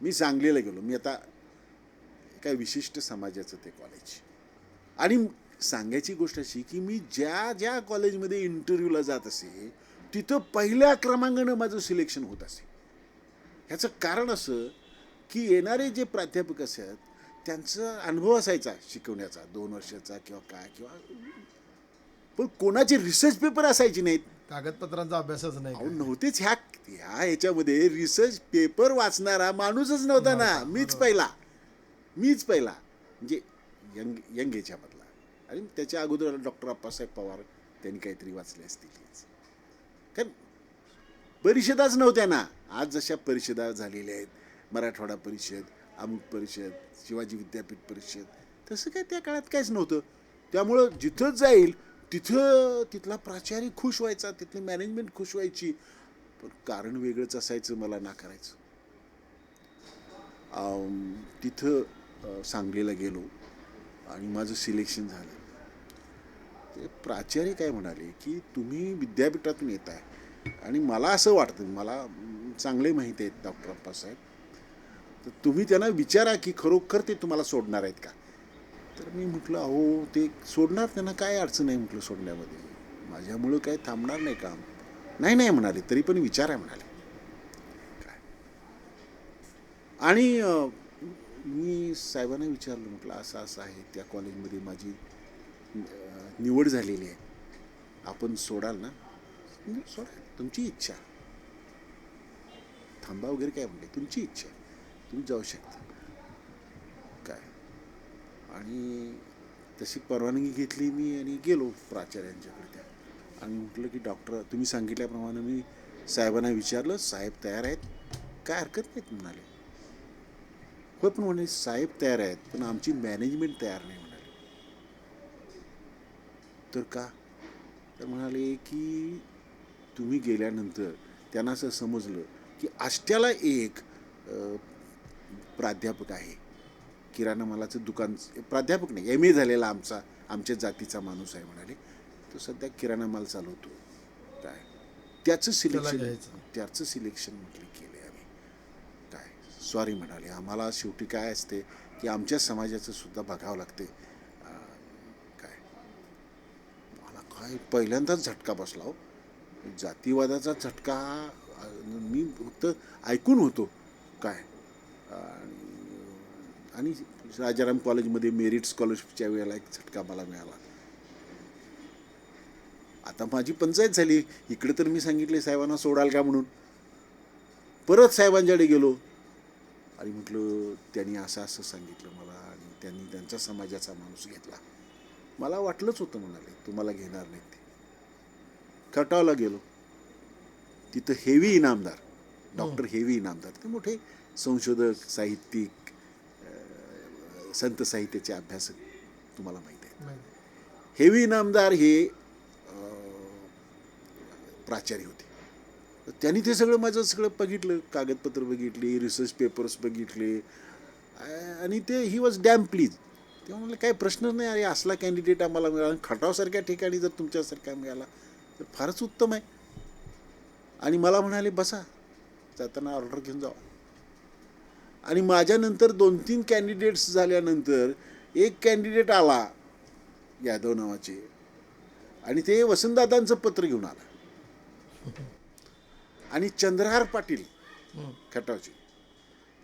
मी सांगलीला गेलो. मी आता एका विशिष्ट समाजाचं ते कॉलेज आणि सांगायची गोष्ट अशी की मी ज्या ज्या कॉलेजमध्ये इंटरव्ह्यूला जात असे तिथं पहिल्या क्रमांकानं माझं सिलेक्शन होत असे. ह्याचं कारण असं की येणारे जे प्राध्यापक असतात त्यांचा अनुभव असायचा शिकवण्याचा दोन वर्षाचा किंवा काय किंवा पण कोणाचे रिसर्च पेपर असायचे नाहीत. कागदपत्रांचा अभ्यासच नाही अहो. नव्हतेच ह्या ह्या ह्याच्यामध्ये रिसर्च पेपर वाचणारा माणूसच नव्हता ना. मीच पहिला. मीच पहिला. म्हणजे यंग यंग ह्याच्यामधला आणि त्याच्या अगोदर डॉक्टर अप्पासाहेब पवार त्यांनी काहीतरी वाचले असतील. कारण परिषदाच नव्हत्या ना. आज जशा परिषदा झालेल्या आहेत मराठवाडा परिषद अमुक परिषद शिवाजी विद्यापीठ परिषद तसं काय त्या काळात काहीच नव्हतं. त्यामुळं जिथं जाईल तिथं तिथला प्राचार्य खुश व्हायचा तिथली मॅनेजमेंट खुश व्हायची. पण कारण वेगळंच असायचं मला नाकारायचं. तिथं सांगलीला गेलो आणि माझं सिलेक्शन झालं. ते प्राचार्य काय म्हणाले की तुम्ही विद्यापीठातून येत आहे आणि मला असं वाटतं मला चांगले माहिती आहेत डॉक्टर अप्पासाहेब. तर तुम्ही त्यांना विचारा की खरोखर ते तुम्हाला सोडणार आहेत का? तर मी म्हटलं अहो ते सोडणार त्यांना काय अडचण आहे? म्हटलं सोडण्यामध्ये. माझ्यामुळं काय थांबणार नाही काम. नाही नाही म्हणाले तरी पण विचार आहे म्हणाले. काय? आणि मी साहेबांना विचारलं म्हटलं असं असं आहे त्या कॉलेजमध्ये माझी निवड झालेली आहे. आपण सोडाल ना? सोडा तुमची इच्छा. थांबा वगैरे काय? म्हणते तुमची इच्छा तुम्ही जाऊ शकता. आणि तशी परवानगी घेतली मी आणि गेलो प्राचार्यांच्याकडे त्या. आणि म्हटलं की डॉक्टर तुम्ही सांगितल्याप्रमाणे मी साहेबांना विचारलं साहेब तयार आहेत? काय हरकत नाहीत म्हणाले. होय पण म्हणे साहेब तयार आहेत पण आमची मॅनेजमेंट तयार नाही म्हणाले. तर का? तर म्हणाले की तुम्ही गेल्यानंतर त्यांना असं समजलं की आष्ट्याला एक प्राध्यापक आहे. किराणा मालाचं दुकान प्राध्यापक नाही एम ए झालेला आमचा आमच्या जातीचा माणूस आहे म्हणाले. तो सध्या किराणा माल चालवतो. काय? त्याचं सिलेक्शन. त्याचं सिलेक्शन म्हटलं केले आम्ही. काय? सॉरी म्हणाले. आम्हाला शेवटी काय असते की आमच्या समाजाचं सुद्धा बघावं लागते. काय? मला काय पहिल्यांदाच झटका बसला हो. जातीवादाचा झटका मी फक्त ऐकून होतो. काय? आणि आणि राजाराम कॉलेजमध्ये मेरिट स्कॉलरशिपच्या वेळेला एक झटका मला मिळाला. आता माझी पंचायत झाली. इकडे तर मी सांगितले साहेबांना सोडाल का म्हणून? परत साहेबांच्याकडे गेलो. आणि म्हटलं त्यांनी असं असं सांगितलं मला आणि त्यांनी त्यांचा समाजाचा माणूस घेतला. मला वाटलंच होतं म्हणाले तुम्हाला घेणार नाही ते. खटावला गेलो. तिथं H V Inamdar doctor H V Inamdar ते मोठे संशोधक साहित्यिक संत साहित्याचे अभ्यासक तुम्हाला माहिती आहे. नाही. हेवी इनामदार हे प्राचार्य होते. त्यांनी ते सगळं माझं सगळं बघितलं कागदपत्र बघितली रिसर्च पेपर्स बघितले आणि ते ही वॉज डॅम प्लीज तेव्हा म्हणलं काही प्रश्नच नाही अरे असला कॅन्डिडेट आम्हाला मिळाला. आणि खटावसारख्या ठिकाणी जर तुमच्यासारखा मिळाला तर फारच उत्तम आहे. आणि मला म्हणाले बसा जाताना ऑर्डर घेऊन जावा. आणि माझ्यानंतर दोन तीन कॅन्डिडेट्स झाल्यानंतर एक कॅन्डिडेट आला यादव नावाचे. आणि ते वसंतदादांचं पत्र घेऊन आला. आणि चंद्रहार पाटील. खटावचे.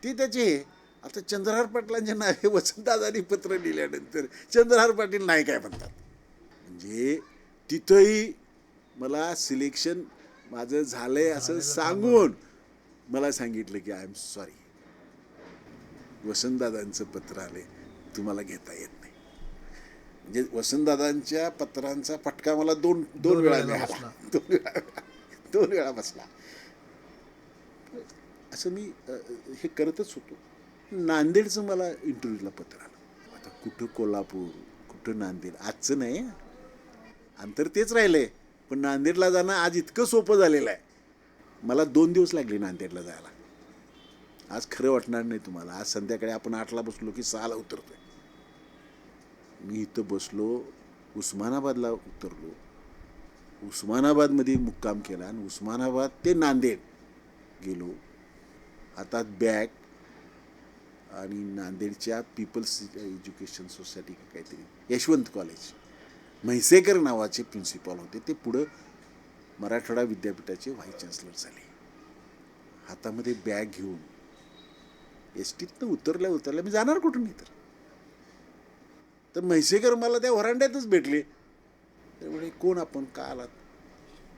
ते त्याचे आता चंद्रहार पाटलांच्या नावे वसंतदादांनी पत्र लिहिल्यानंतर चंद्रहार पाटील नाही काय म्हणतात. म्हणजे तिथंही मला सिलेक्शन माझं झालंय असं सांगून मला सांगितलं की आय एम सॉरी वसंतदादांचं पत्र आले तुम्हाला घेता येत नाही. म्हणजे वसंतदादांच्या पत्रांचा फटका मला दोन दोन वेळा मिळाला. दोन वेळा दोन वेळा बसला. असं मी हे करतच होतो. नांदेडचं मला इंटरव्ह्यूला पत्र आलं. आता कुठं कोल्हापूर कुठं नांदेड? आजचं नाही. अंतर तेच राहिलंय. पण नांदेडला जाणं आज इतकं सोपं झालेलं आहे. मला दोन दिवस लागले नांदेडला जायला. आज खरं वाटणार नाही तुम्हाला. आज संध्याकाळी आपण आठला बसलो की सहाला उतरतोय. मी इथं बसलो उस्मानाबादला उतरलो. उस्मानाबादमध्ये मुक्काम केला आणि उस्मानाबाद ते नांदेड गेलो. हातात बॅग आणि नांदेडच्या पीपल्स एज्युकेशन सोसायटी का काहीतरी यशवंत कॉलेज. म्हैसेकर नावाचे प्रिन्सिपॉल होते. ते पुढं मराठवाडा विद्यापीठाचे व्हाईस चान्सलर झाले. हातामध्ये बॅग घेऊन एस टीतनं उतरल्या उतरल्या. मी जाणार कुठून नाही तर तर म्हैसेकर मला त्या व्हरांड्यातच भेटले. तर म्हणे कोण आपण? का आलात?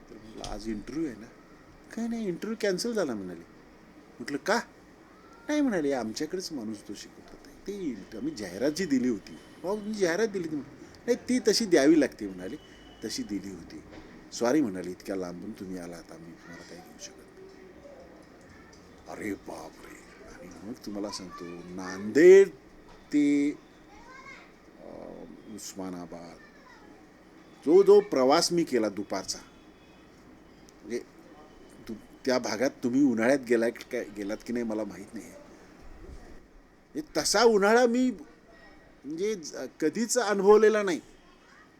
तर म्हटलं आज इंटरव्ह्यू आहे ना. काही नाही इंटरव्ह्यू कॅन्सल झाला म्हणाले. म्हटलं का? नाही म्हणाले आमच्याकडेच माणूस तो शिकत होता ते इंट- आम्ही जाहिरात जी दिली होती. भाऊ मी जाहिरात दिली होती. नाही ती तशी द्यावी लागते म्हणाले. तशी दिली होती. सॉरी म्हणाले इतक्या लांबून तुम्ही आलात आम्ही तुम्हाला काही घेऊ शकत नाही. अरे बापरे. आणि मग तुम्हाला सांगतो नांदेड ते उस्मानाबाद जो जो प्रवास मी केला दुपारचा म्हणजे दु त्या भागात तुम्ही उन्हाळ्यात गेला काय गेलात की नाही मला माहीत नाही म्हणजे तसा उन्हाळा मी म्हणजे कधीच अनुभवलेला नाही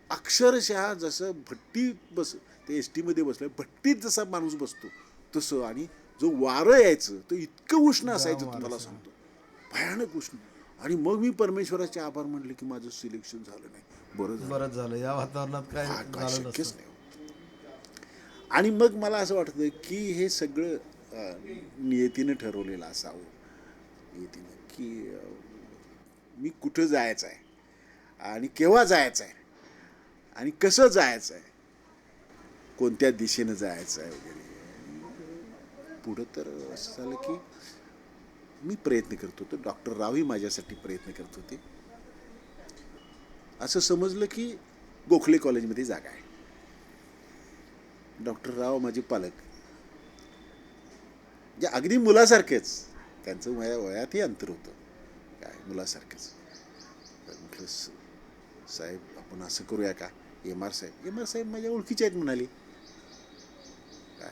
अक्षरशः जसं भट्टी बस ते एस टीमध्ये बसलं भट्टीत जसा माणूस बसतो तसं आणि जो वारं यायचं तो इतकं उष्ण असायचं तुम्हाला सांगतो. भयानक उष्ण. आणि मग मी परमेश्वराचे आभार मानले की माझं सिलेक्शन झालं नाही. बरं झालं. बरंच झालं. या वातावरणात काय काय शक्यच नाही. आणि मग मला असं वाटतं की हे सगळं नियतीनं ठरवलेलं असावं. नियतीनं की मी कुठं जायचं आहे? आणि केव्हा जायचं आहे? आणि कसं जायचं आहे? कोणत्या दिशेनं जायचं आहे वगैरे? पुढं तर असं झालं की मी प्रयत्न करत होतो. डॉक्टर रावही माझ्यासाठी प्रयत्न करत होते. असं समजलं की गोखले कॉलेजमध्ये जागा आहे. डॉक्टर राव माझे पालक. जे अगदी मुलासारखेच. त्यांचं माझ्या वयातही अंतर होतं. काय? मुलासारखेच. म्हटलं साहेब आपण असं करूया का? एम आर साहेब. एम आर साहेब माझ्या ओळखीचे आहेत म्हणाले काय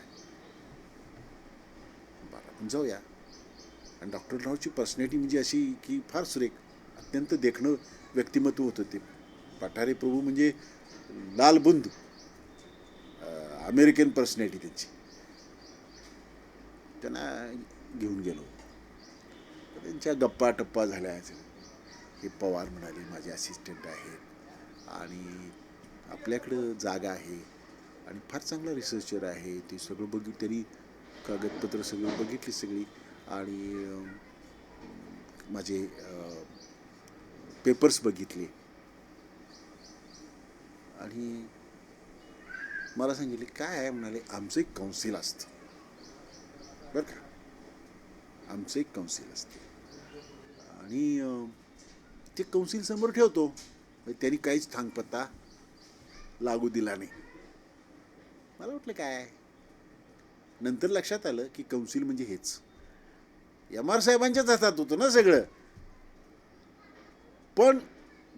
बरं आपण जाऊया आणि डॉक्टर रावची पर्सनॅलिटी म्हणजे अशी की फार सुरेख अत्यंत देखणं व्यक्तिमत्व होतं ते. पठारे प्रभू म्हणजे लालबुंद अमेरिकन पर्सनॅलिटी त्यांची. त्यांना घेऊन गेलो. त्यांच्या गप्पा टप्पा झाल्या. हे पवार म्हणाले माझे असिस्टंट आहेत आणि आपल्याकडं जागा आहे आणि फार चांगला रिसर्चर आहे. ते सगळं बघितलं तरी कागदपत्र सगळी बघितली सगळी आणि माझे पेपर्स बघितले. आणि मला सांगितले काय आहे? म्हणाले आमचं एक काउन्सिल असतं. बरं का? आमचं एक काउन्सिल असतं. आणि ते काउन्सिल समोर ठेवतो. म्हणजे त्यांनी काहीच थांगपत्ता लागू दिला नाही. मला वाटलं काय नंतर लक्षात आलं की काउन्सिल म्हणजे हेच. एम आर साहेबांच्याच हातात होतं ना सगळं. पण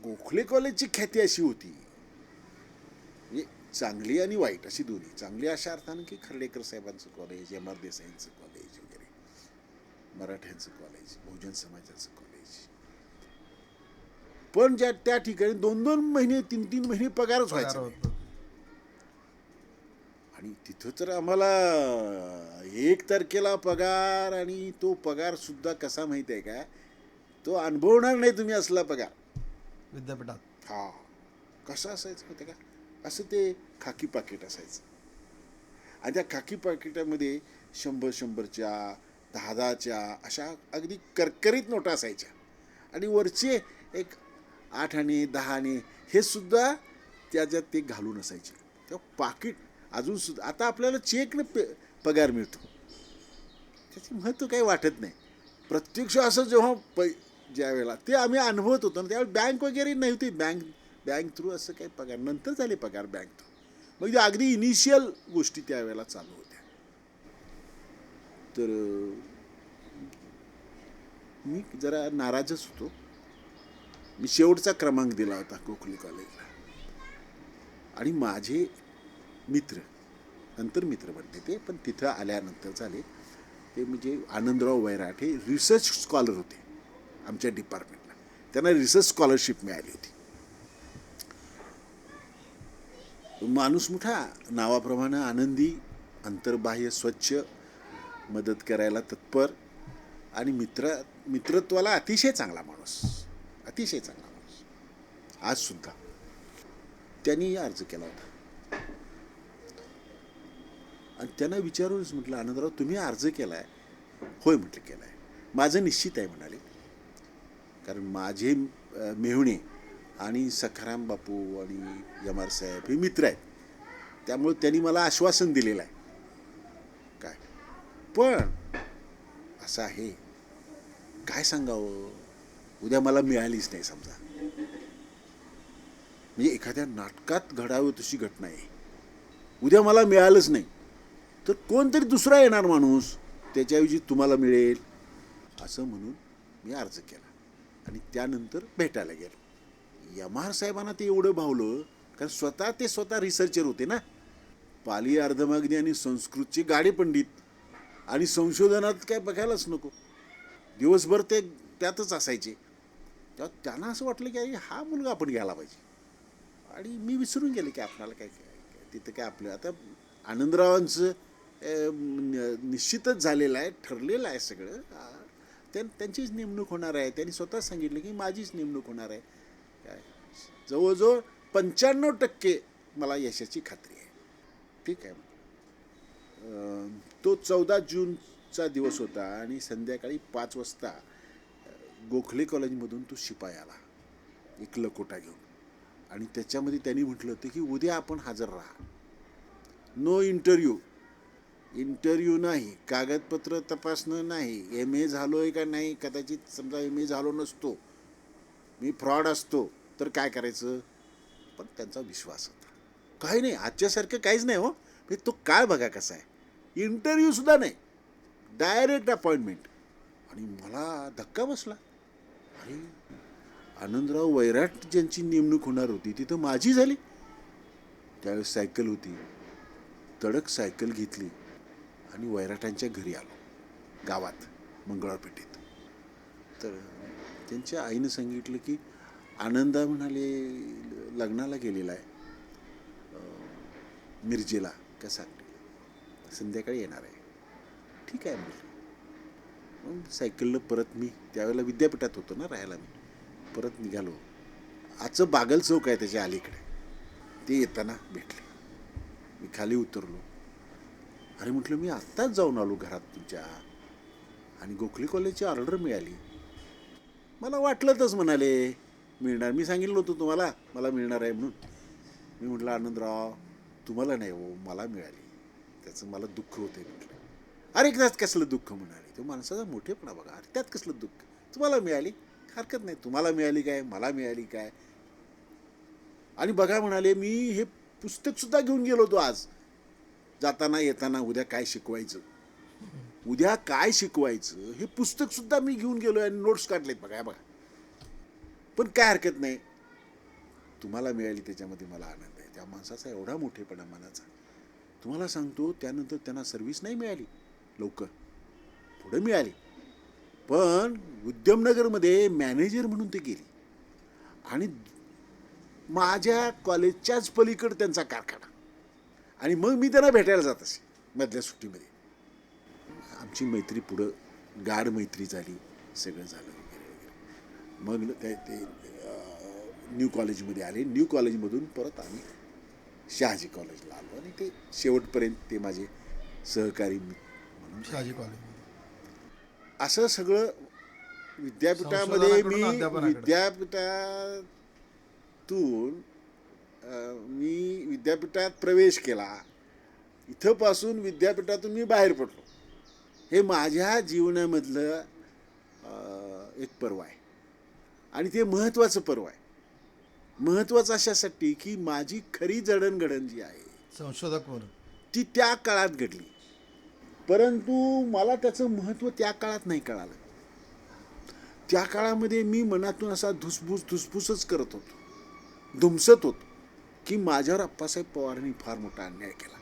गोखले कॉलेजची ख्याती अशी होती. म्हणजे चांगली आणि वाईट अशी दोन्ही. चांगली अशा अर्थानं की खर्डेकर साहेबांचं कॉलेज एम आर देसाईंचं कॉलेज वगैरे. मराठ्यांचं कॉलेज बहुजन समाजाचं कॉलेज. पण ज्या त्या ठिकाणी दोन दोन महिने तीन तीन महिने पगारच पगार व्हायचा. आणि तिथं तर आम्हाला एक तारखेला पगार आणि तो पगार सुद्धा कसा माहिती आहे का? तो अनुभवणार नाही तुम्ही असला पगार. विद्यापीठात. हा. कसं असायचं माहिती आहे का? असं ते खाकी पाकिट असायचं. आणि त्या खाकी पाकिटामध्ये शंभर शंभरच्या दहा दहाच्या अशा अगदी करकरीत नोटा असायच्या. आणि वरचे एक आठ आणे दहा आणे हे सुद्धा त्याच्यात ते घालून असायचे. तेव्हा पाकिट अजून सुद्धा आता आपल्याला चेकनं पे पगार मिळतो. त्याचे महत्त्व काही वाटत नाही. प्रत्यक्ष असं जेव्हा पै ज्या वेळेला ते आम्ही अनुभवत होतो ना त्यावेळेला बँक वगैरे नव्हती. बँक बँक थ्रू असं काही पगार नंतर झाले पगार बँक थ्रू म्हणजे अगदी इनिशियल गोष्टी त्यावेळेला चालू होत्या. तर मी जरा नाराजच होतो. मी शेवटचा क्रमांक दिला होता गोखले कॉलेजला आणि माझे मित्र नंतर मित्र बनले ते पण तिथं आल्यानंतर झाले. ते म्हणजे आनंदराव वैराट हे रिसर्च स्कॉलर होते आमच्या डिपार्टमेंटला त्यांना रिसर्च स्कॉलरशिप मिळाली होती. माणूस मोठा नावाप्रमाणे आनंदी अंतर्बाह्य स्वच्छ मदत करायला तत्पर आणि मित्र मित्रत्वाला अतिशय चांगला माणूस अतिशय चांगला माणूस. आज सुद्धा त्यांनी अर्ज केला होता. आणि त्यांना विचारूनच म्हटलं आनंदराव तुम्ही अर्ज केला आहे होय म्हटलं केलाय. माझं निश्चित आहे म्हणाले. कारण माझे मेहुणे आणि सखाराम बापू आणि यमार साहेब हे मित्र आहेत. त्यामुळे त्यांनी मला आश्वासन दिलेलं आहे. काय? पण असं आहे. काय सांगावं? उद्या मला मिळालीच नाही समजा. म्हणजे एखाद्या नाटकात घडावं तशी घटना आहे. उद्या मला मिळालंच नाही. तर कोणतरी दुसरा येणार माणूस त्याच्याऐवजी तुम्हाला मिळेल असं म्हणून मी अर्ज केला. आणि त्यानंतर भेटायला गेलो. यमार साहेबांना ते एवढं भावलं कारण स्वतः ते स्वतः रिसर्चर होते ना. पाली अर्धमागणी आणि संस्कृतचे गाडे पंडित. आणि संशोधनात काय बघायलाच नको. दिवसभर ते त्यातच असायचे. तेव्हा त्यांना असं वाटलं की अरे हा मुलगा आपण घ्यायला पाहिजे. आणि मी विसरून गेले की आपणाला काय काय तिथं काय आपलं आता आनंदरावांचं निश्चितच झालेलं आहे ठरलेलं आहे सगळं. त्यां त्यांचीच नेमणूक होणार आहे. त्यांनी स्वतः सांगितलं की माझीच नेमणूक होणार आहे. काय? जवळजवळ पंच्याण्णव टक्के मला यशाची खात्री आहे. ठीक आहे. तो चौदा जूनचा दिवस होता आणि संध्याकाळी पाच वाजता गोखले कॉलेजमधून तो शिपाई आला. एक लकोटा घेऊन. आणि त्याच्यामध्ये त्यांनी म्हटलं होतं की उद्या आपण हजर राहा. नो इंटरव्ह्यू इंटरव्ह्यू नाही कागदपत्र तपासणं नाही एम ए झालो आहे का नाही कदाचित समजा एम ए झालो नसतो मी फ्रॉड असतो तर काय करायचं? पण त्यांचा विश्वास होता. काही नाही आजच्यासारखं काहीच नाही हो. म्हणजे तो काळ बघा कसा आहे. इंटरव्ह्यूसुद्धा नाही. डायरेक्ट अपॉइंटमेंट आणि मला धक्का बसला. अरे आनंदराव वैराट ज्यांची नेमणूक होणार होती तिथं माझी झाली. त्यावेळेस सायकल होती. तडक सायकल घेतली. आणि वैराटांच्या घरी आलो गावात मंगळवारपेठेत तर त्यांच्या आईनं सांगितलं की आनंदा म्हणाले लग्नाला गेलेला आहे. मिरजेला का सांगली संध्याकाळी येणार आहे. ठीक आहे म्हटलं मग सायकलनं परत मी त्यावेळेला विद्यापीठात होतो ना राहायला मी. परत निघालो. आजचं बागल चौक आहे त्याच्या अलीकडे. ते येताना भेटले. मी खाली उतरलो. अरे म्हटलं मी आत्ताच जाऊन आलो घरात तुमच्या. आणि गोखले कॉलेजची ऑर्डर मिळाली. मला वाटलंच म्हणाले मिळणार. मी सांगितलं होतं तुम्हाला मला मिळणार आहे म्हणून. मी म्हटलं आनंदराव तुम्हाला नाही हो मला मिळाली. त्याचं मला दुःख होतंय म्हटलं. अरे त्यात कसलं दुःख म्हणाले. तो माणसाचा मोठेपणा बघा. अरे त्यात कसलं दुःख? तुम्हाला मिळाली? हरकत नाही. तुम्हाला मिळाली काय? मला मिळाली काय? आणि बघा म्हणाले मी हे पुस्तकसुद्धा घेऊन गेलो होतो आज. जाताना येताना उद्या काय शिकवायचं? उद्या काय शिकवायचं? हे पुस्तक सुद्धा मी घेऊन गेलो आणि नोट्स काढलेत बघा बघा. पण काय हरकत नाही. तुम्हाला मिळाली त्याच्यामध्ये मला आनंद आहे. त्या माणसाचा एवढा मोठेपणा मनाचा. तुम्हाला सांगतो त्यानंतर त्यांना सर्व्हिस नाही मिळाली लवकर. पुढे मिळाली. पण उद्यमनगरमध्ये मॅनेजर म्हणून ते गेली. आणि माझ्या कॉलेजच्याच पलीकडे त्यांचा कारखाना. आणि मग मी त्यांना भेटायला जात असे मधल्या सुट्टीमध्ये. आमची मैत्री पुढं गाढ मैत्री झाली सगळं झालं वगैरे वगैरे. मग ते न्यू कॉलेजमध्ये आले. न्यू कॉलेजमधून परत आम्ही शहाजी कॉलेजला आलो आणि ते शेवटपर्यंत ते माझे सहकारी मी- म्हणून शहाजी कॉलेज असं सगळं विद्यापीठामध्ये मी. विद्यापीठातून मी विद्यापीठात प्रवेश केला. इथंपासून विद्यापीठातून मी बाहेर पडलो. हे माझ्या जीवनामधलं एक पर्व आहे. आणि ते महत्त्वाचं पर्व आहे. महत्त्वाचं अशासाठी की माझी खरी जडणघडण जी आहे संशोधक म्हणून. ती त्या काळात घडली. परंतु मला त्याचं महत्त्व त्या काळात नाही कळालं. त्या काळामध्ये मी मनातून असा धुसफूस धुसफूसच करत होतो. धुमसत होतो. की माझ्यावर अप्पासाहेब पवारांनी फार मोठा अन्याय केला.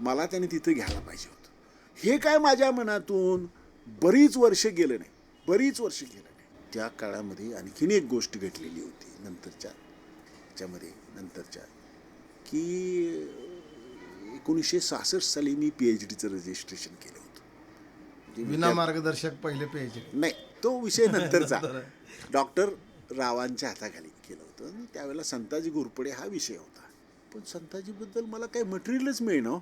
मला त्याने तिथं घ्यायला पाहिजे होतं. हे काय माझ्या मनातून बरीच वर्ष गेलं नाही बरीच वर्ष गेलं नाही. त्या काळामध्ये आणखीन एक गोष्ट घडलेली होती नंतरच्या ह्याच्यामध्ये नंतरच्या की एकोणीसशे सहासष्ट साली मी पी एच डीचं रजिस्ट्रेशन केलं होतं. म्हणजे विना मार्गदर्शक पहिले पेज नाही तो विषय नंतरचा. डॉक्टर रावांच्या हाताखाली केलं होतं. आणि त्यावेळेला संताजी घोरपडे हा विषय होता. पण संताजीबद्दल मला काही मटेरियलच मिळणं हो.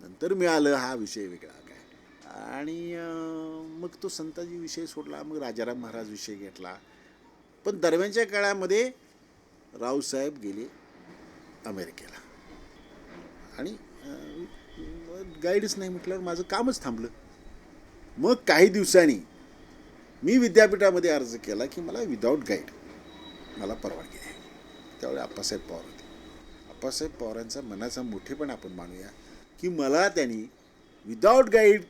नंतर मिळालं हा विषय वेगळा काय. आणि मग तो संताजी विषय सोडला मग राजाराम महाराज विषय घेतला. पण दरम्यानच्या काळामध्ये रावसाहेब गेले अमेरिकेला. आणि गाईडच नाही म्हटल्यावर माझं कामच थांबलं. मग काही दिवसांनी मी विद्यापीठामध्ये अर्ज केला की मला विदाऊट गाईड मला परवानगी द्या. त्यावेळी आप्पासाहेब पवार आप्पासाहेब पवारांचा मनाचा मोठेपण आपण मानूया की मला त्यांनी without guide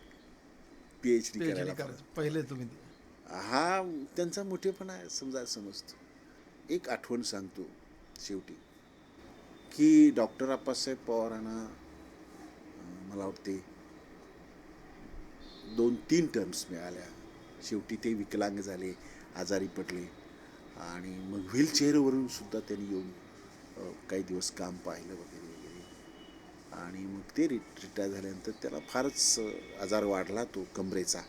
P H D करायला पहिले तुम्ही हा त्यांचा मोठेपणा आहे समजा समजतो. एक आठवण सांगतो शेवटी की डॉक्टर आप्पासाहेब पवारांना मला वाटते दोन तीन टर्म्स मिळाल्या. शेवटी ते विकलांग झाले आजारी पडले आणि मग व्हीलचेअरवरून सुद्धा त्यांनी येऊन काही दिवस काम पाहिलं वगैरे वगैरे. आणि मग ते रि रिटायर झाल्यानंतर त्याला फारच आजार वाढला तो कमरेचा.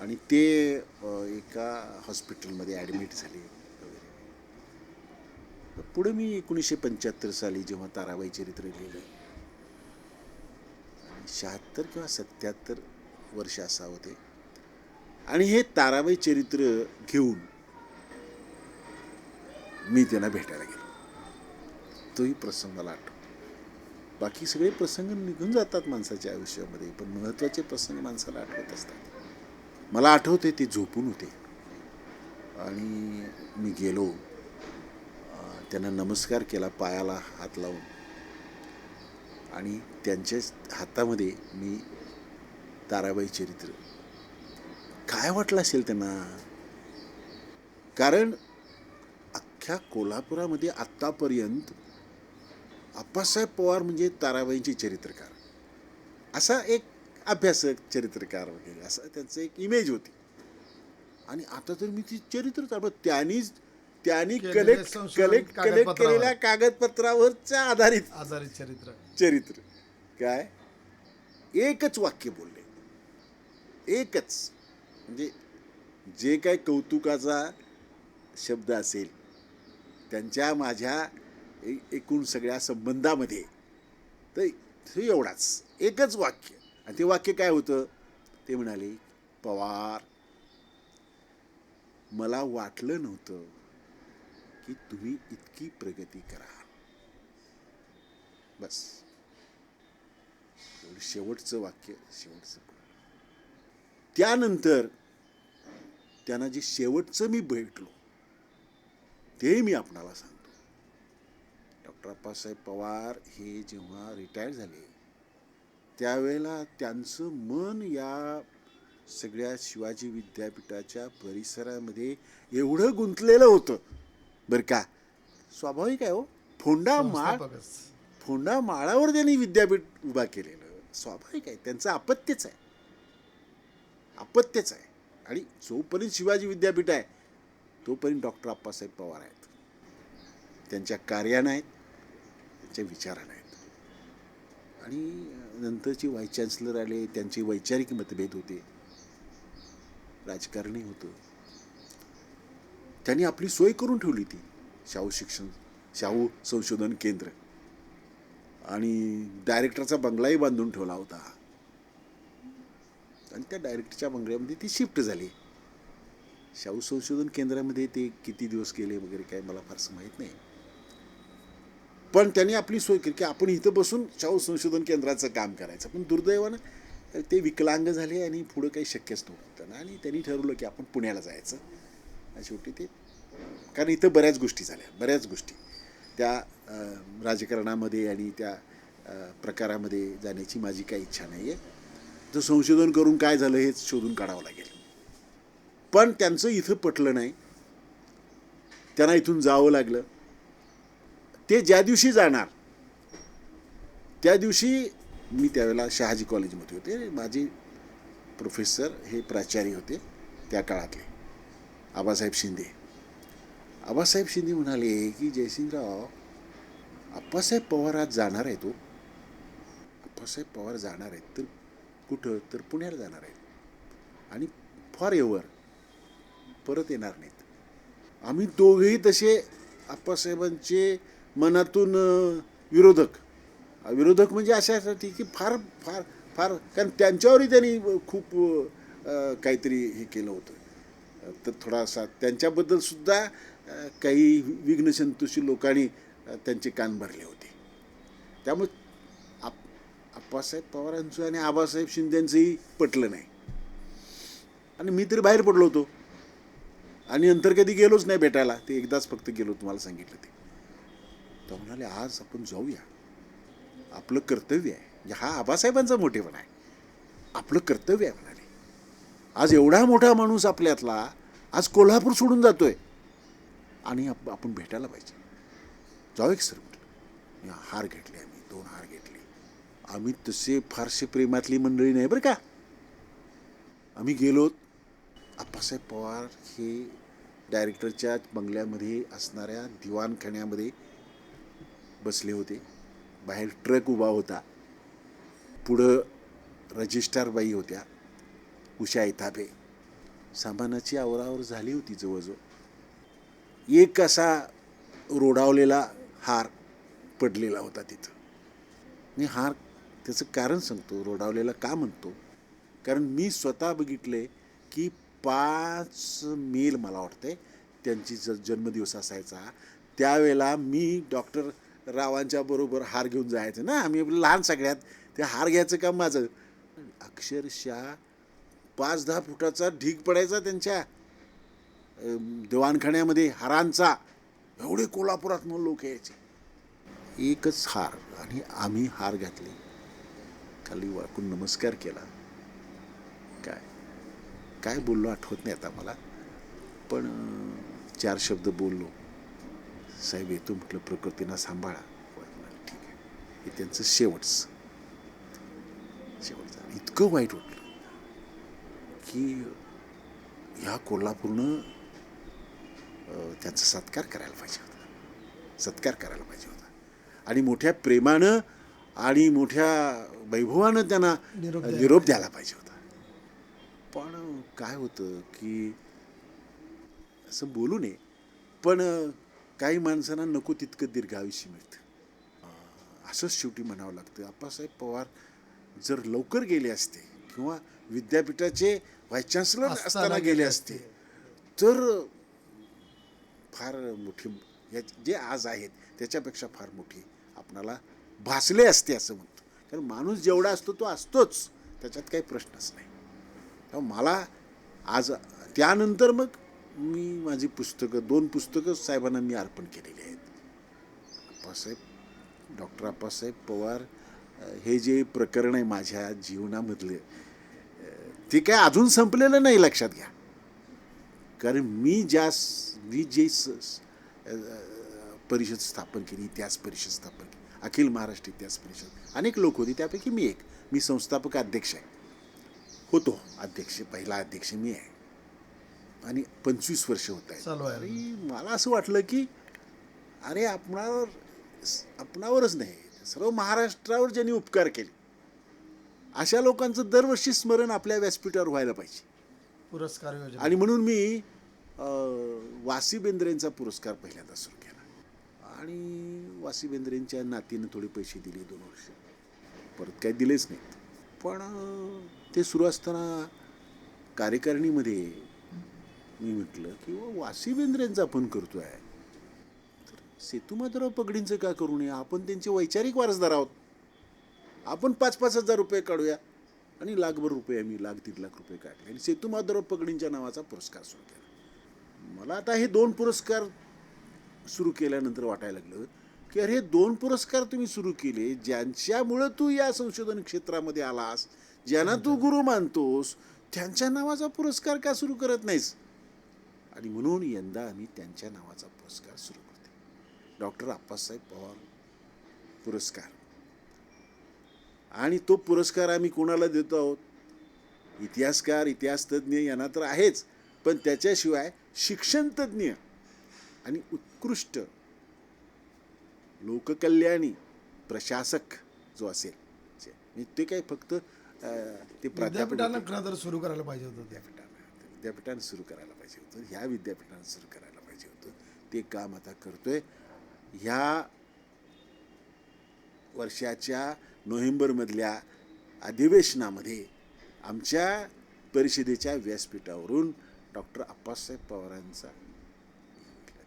आणि ते एका हॉस्पिटलमध्ये ॲडमिट झाले वगैरे. पुढे मी एकोणीसशे पंच्याहत्तर साली जेव्हा ताराबाई चरित्र लिहिलं आणि शहात्तर किंवा सत्याहत्तर वर्ष असावं ते. आणि हे ताराबाई चरित्र घेऊन मी त्यांना भेटायला गेलो. तोही प्रसंग मला आठवतो बाकी सगळे प्रसंग निघून जातात माणसाच्या आयुष्यामध्ये पण महत्त्वाचे प्रसंग माणसाला आठवत असतात. मला आठवते ते झोपून होते. आणि मी गेलो. त्यांना नमस्कार केला पायाला हात लावून. आणि त्यांच्या हातामध्ये मी ताराबाई चरित्र. काय वाटलं असेल त्यांना? कारण अख्ख्या कोल्हापुरामध्ये आत्तापर्यंत आप्पासाहेब पवार म्हणजे ताराबाईंचे चरित्रकार. असा एक अभ्यासक चरित्रकार वगैरे असं त्यांचं एक इमेज होती. आणि आता तर मी ती चरित्र चालू त्यांनीच त्यांनी कलेक्ट कलेक्ट कलेक्ट. केलेल्या कागदपत्रावरच्या आधारित आजारी चरित्र. चरित्र. काय? एकच वाक्य बोलले. एकच. म्हणजे जे काय कौतुकाचा शब्द असेल त्यांच्या माझ्या ए- एकूण सगळ्या संबंधामध्ये. तर ते एवढाच. एकच वाक्य. आणि ते वाक्य काय होतं? ते म्हणाले पवार मला वाटलं नव्हतं की तुम्ही इतकी प्रगती करा. बस. एवढं शेवटचं वाक्य शेवटचं त्यानंतर त्यांना जे शेवटचं मी भेटलो ते मी आपणाला सांगतो. डॉक्टर अप्पासाहेब पवार हे जेव्हा रिटायर झाले त्यावेळेला त्यांचं मन या सगळ्या शिवाजी विद्यापीठाच्या परिसरामध्ये एवढं गुंतलेलं होतं. बरं का? स्वाभाविक आहे हो. फोंडा माळ. फोंडा माळावर त्यांनी विद्यापीठ उभा केलेलं. स्वाभाविक आहे. त्यांचं अपत्यच आहे. अपत्यच आहे. आणि जोपर्यंत शिवाजी विद्यापीठ आहे तोपर्यंत डॉक्टर अप्पासाहेब पवार आहेत. त्यांच्या कार्यानं आहेत त्यांच्या विचारानं आहेत. आणि नंतरचे व्हाईस चान्सलर आले त्यांचे वैचारिक मतभेद होते. राजकारणी होतं. त्यांनी आपली सोय करून ठेवली ती शाहू शिक्षण शाहू संशोधन केंद्र. आणि डायरेक्टरचा बंगलाही बांधून ठेवला होता. आणि त्या डायरेक्टरच्या बंगल्यामध्ये ती शिफ्ट झाली. शाहू संशोधन केंद्रामध्ये ते किती दिवस गेले वगैरे काय मला फारसं माहीत नाही. पण त्यांनी आपली सोय केली की आपण इथं बसून शाहू संशोधन केंद्राचं काम करायचं. पण दुर्दैवानं ते विकलांग झाले आणि पुढं काही शक्यच नव्हतं. त्यांना आणि त्यांनी ठरवलं की आपण पुण्याला जायचं. आणि शेवटी ते कारण इथं बऱ्याच गोष्टी झाल्या बऱ्याच गोष्टी. त्या राजकारणामध्ये आणि त्या प्रकारामध्ये जाण्याची माझी काही इच्छा नाही आहे तर संशोधन करून काय झालं हेच शोधून काढावं लागेल. पण त्यांचं इथं पटलं नाही. त्यांना इथून जावं लागलं. ते ज्या दिवशी जाणार त्या दिवशी मी त्यावेळेला शहाजी कॉलेजमध्ये होते. माझे प्रोफेसर हे प्राचार्य होते त्या काळातले. आबासाहेब शिंदे. आबासाहेब शिंदे म्हणाले की जयसिंगराव आप्पासाहेब पवार आज जाणार आहे तो. आप्पासाहेब पवार जाणार आहेत. तर कुठं? तर पुण्याला जाणार आहेत. आणि फॉर एव्हर परत येणार नाहीत. आम्ही दोघेही तसे आप्पासाहेबांचे मनातून विरोधक. विरोधक म्हणजे अशासाठी की फार फार फार कारण त्यांच्यावरही त्यांनी खूप काहीतरी हे केलं होतं. तर थोडासा त्यांच्याबद्दल सुद्धा काही विघ्नसंतोषी लोकांनी त्यांचे कान भरले होते. त्यामुळे आप आप्पासाहेब पवारांचं आणि आबासाहेब शिंदेंचंही पटलं नाही. आणि मी तरी बाहेर पडलो होतो. आणि नंतर कधी गेलोच नाही भेटायला. ते एकदाच फक्त गेलो तुम्हाला सांगितलं ते. तर म्हणाले आज आपण जाऊया. आपलं कर्तव्य आहे. म्हणजे हा आबासाहेबांचा मोठेपणा आहे. आपलं कर्तव्य आहे म्हणाले. आज एवढा मोठा माणूस आपल्यातला आज कोल्हापूर सोडून जातोय. आणि आप- आपण भेटायला पाहिजे. जाऊ एक सर म्हटलं. या हार घेतले आम्ही दोन हार घेतले. आम्ही तसे फारसे प्रेमातली मंडळी नाही बरं का. आम्ही गेलो आप्पासाहेब पवार हे डायरेक्टरच्या बंगल्यामध्ये असणाऱ्या दिवाणखान्यामध्ये बसले होते. बाहेर ट्रक उभा होता. पुढं रजिस्ट्रारबाई होत्या. उषा इथापे सामानाची आवरावर झाली होती जवळजवळ. एक असा रोडावलेला हार पडलेला होता तिथं. मी हार त्याचं कारण सांगतो रोडावलेला का म्हणतो? कारण मी स्वतः बघितले की पाच मेल मला वाटते त्यांची ज जन्मदिवस असायचा त्यावेळेला मी डॉक्टर रावांच्या बरोबर हार घेऊन जायचं ना. आम्ही आपलं लहान सगळ्यात ते हार घ्यायचं काम माझं? अक्षरशः पाच दहा फुटाचा ढीग पडायचा त्यांच्या अम, दिवाणखान्यामध्ये हारांचा. एवढे कोल्हापुरात मग लोक यायचे. एकच हार आणि आम्ही हार घातले. खाली वाकून नमस्कार केला. काय? काय बोललो आठवत नाही आता मला. पण चार शब्द बोललो. साहेब येतो म्हटलं प्रकृतीनं सांभाळा. ठीक आहे. हे त्यांचं शेवटचं. शेवटचं. इतकं वाईट वाटलं की ह्या कोल्हापूरनं त्यांचा सत्कार करायला पाहिजे होता. सत्कार करायला पाहिजे होता. आणि मोठ्या प्रेमानं आणि मोठ्या वैभवानं त्यांना निरोप द्यायला पाहिजे होता. पण काय होतं की असं बोलू नये पण काही माणसांना नको तितकं दीर्घायुष्य मिळतं. असंच शेवटी म्हणावं लागतं. आप्पासाहेब पवार जर लवकर गेले असते किंवा विद्यापीठाचे व्हाईस चान्सलर असताना गेले गेले असते. तर फार मोठी या जे आज आहेत त्याच्यापेक्षा फार मोठी आपणाला भासले असते असं म्हणतो. कारण माणूस जेवढा असतो तो असतोच त्याच्यात काही प्रश्नच नाही. मला आज त्यानंतर मग मी माझी पुस्तकं दोन पुस्तकं साहेबांना मी अर्पण केलेली आहेत. आप्पासाहेब डॉक्टर आप्पासाहेब पवार हे जे प्रकरण आहे माझ्या जीवनामधले ते काय अजून संपलेलं नाही लक्षात घ्या. कारण मी ज्या मी जे स- परिषद स्थापन केली इतिहास परिषद स्थापन केली. अखिल महाराष्ट्र इतिहास परिषद. अनेक लोक होती त्यापैकी मी एक. मी संस्थापक अध्यक्ष आहे. होतो. अध्यक्ष पहिला अध्यक्ष मी आहे. आणि पंचवीस वर्ष होत आहे. आणि मला असं वाटलं की अरे आपणावर आपणावरच नाही सर्व महाराष्ट्रावर ज्यांनी उपकार केले अशा लोकांचं दरवर्षी स्मरण आपल्या व्यासपीठावर व्हायला पाहिजे. पुरस्कार योजना. आणि म्हणून मी वासी बेंद्रेंचा पुरस्कार पहिल्यांदा सुरू केला. आणि वासी बेंद्रेंच्या नातीनं थोडे पैसे दिले दोन वर्ष. परत काही दिलेच नाहीत. पण ते सुरू असताना कार्यकारिणीमध्ये मी म्हटलं की वासी बेंद्रेंचा आपण करतो आहे तर सेतुमाधवराव पगडींचं का करू नये? आपण त्यांचे वैचारिक वारसदार आहोत. आपण पाच पाच हजार रुपये काढूया आणि लाखभर रुपये आम्ही लाख दीड लाख रुपये काढले आणि सेतुमाधराव पगडींच्या नावाचा पुरस्कार सुरू केला. मला आता हे दोन पुरस्कार सुरू केल्यानंतर वाटायला लागलं की अरे हे दोन पुरस्कार तुम्ही सुरू केले ज्यांच्यामुळं तू या संशोधन क्षेत्रामध्ये आलास ज्यांना तू गुरु मानतोस त्यांच्या नावाचा पुरस्कार का सुरू करत नाहीस? आणि म्हणून यंदा आम्ही त्यांच्या नावाचा पुरस्कार सुरू करतो डॉक्टर आप्पासाहेब पवार पुरस्कार. आणि तो पुरस्कार आम्ही कोणाला देतो आहोत? इतिहासकार इतिहासतज्ञ यांना तर आहेच पण त्याच्याशिवाय शिक्षणतज्ञ आणि उत्कृष्ट लोककल्याणी प्रशासक जो असेल म्हणजे ते काय फक्त ते प्राध्यापक विद्यापीठानं होते. खरं तर सुरू करायला पाहिजे होतं विद्यापीठानं. विद्यापीठानं सुरू करायला पाहिजे होतं. ह्या विद्यापीठानं सुरू करायला पाहिजे होतं. ते काम आता करतोय. ह्या वर्षाच्या नोव्हेंबरमधल्या अधिवेशनामध्ये आमच्या परिषदेच्या व्यासपीठावरून डॉक्टर आप्पासाहेब पवारांचा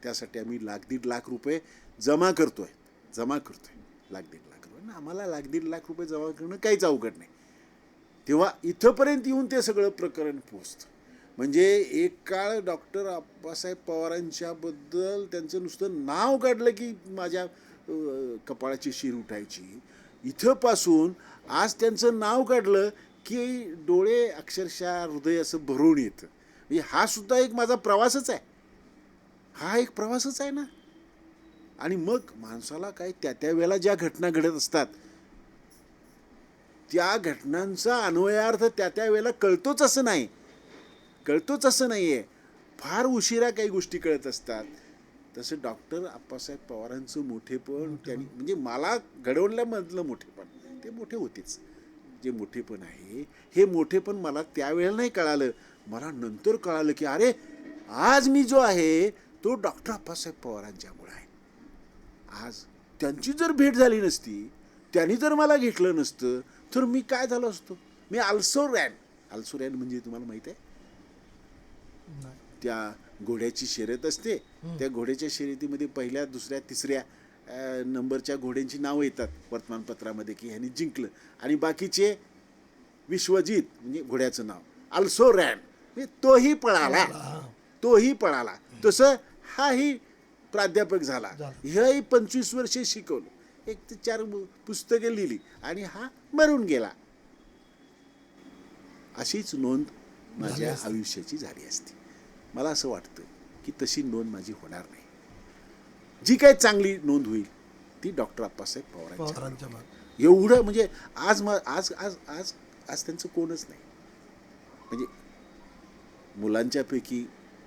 त्यासाठी आम्ही लाख दीड लाख रुपये जमा करतोय. जमा करतोय. लाख दीड लाख रुपये. आणि आम्हाला लाख दीड लाख रुपये जमा करणं काहीच अवघड नाही. तेव्हा इथंपर्यंत येऊन ते सगळं प्रकरण पोचतं म्हणजे एक काळ डॉक्टर आप्पासाहेब पवारांच्याबद्दल त्यांचं नुसतं नाव काढलं की माझ्या कपाळाची शिर उठायची. इथंपासून आज त्यांचं नाव काढलं की डोळे अक्षरशः हृदय असं भरून येतं. म्हणजे हा सुद्धा एक माझा प्रवासच आहे. हा एक प्रवासच आहे ना. आणि मग माणसाला काय त्या त्या वेळेला ज्या घटना घडत असतात त्या घटनांचा अन्वयार्थ त्या त्या वेळेला कळतोच असं नाही. कळतोच असं नाही आहे फार उशिरा काही गोष्टी कळत असतात. तसं डॉक्टर आप्पासाहेब पवारांचं मोठेपण त्यांनी म्हणजे मला घडवल्यामधलं मोठेपण ते मोठे होतेच. जे मोठेपण आहे हे मोठेपण मला त्यावेळेला नाही कळालं. मला नंतर कळालं की अरे आज मी जो आहे तो डॉक्टर आप्पासाहेब पवारांच्यामुळे आहे. आज त्यांची जर भेट झाली नसती त्यांनी जर मला घेतलं नसतं तर मी काय झालो असतो? मी आल्सो रॅन. आल्सो रॅन म्हणजे तुम्हाला माहीत आहे? त्या घोड्याची शर्यत असते. त्या घोड्याच्या शर्यतीमध्ये पहिल्या दुसऱ्या तिसऱ्या नंबरच्या घोड्यांची नावं येतात वर्तमानपत्रामध्ये की ह्यांनी जिंकलं. आणि बाकीचे विश्वजित म्हणजे घोड्याचं नाव. Also ran. म्हणजे तोही पळाला. तोही पळाला. तसं हाही प्राध्यापक झाला. झाला. ह्याही पंचवीस वर्षे शिकवलं. एक ते चार पुस्तकं लिहिली आणि हा मरून गेला. अशीच नोंद माझ्या. आयुष्याची झाली असती. मला असं वाटतं की तशी नोंद माझी होणार नाही. जी काय चांगली नोंद होईल ती डॉक्टर आप्पासाहेब पवारांच्या एवढं म्हणजे आज म आज आज आज आज त्यांचं कोणच नाही. म्हणजे मुलांच्यापैकी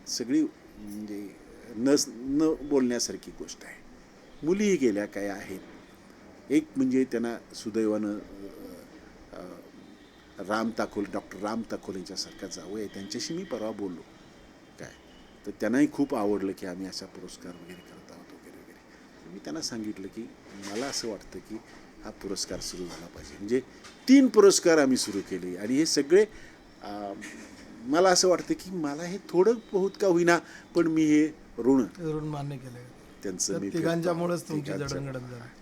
सगळी म्हणजे न न बोलण्यासारखी गोष्ट आहे. मुलीही गेल्या काय आहेत. एक म्हणजे त्यांना सुदैवानं राम ताकोले डॉक्टर राम ताकोलेंच्यासारखा जावं आहे. त्यांच्याशी मी परवा बोललो. काय? तर त्यांनाही खूप आवडलं की आम्ही असा पुरस्कार वगैरे करत आहोत वगैरे वगैरे. मी त्यांना सांगितलं की मला असं वाटतं की हा पुरस्कार सुरू झाला पाहिजे. म्हणजे तीन पुरस्कार आम्ही सुरू केले आणि हे सगळे मला असं वाटतं की मला हे थोडं बहुत का होईना पण मी हे ऋण ऋण मान्य केलं त्यांचं त्या मी तिघांच्यामुळेच. तुमची जडणघडण झाली.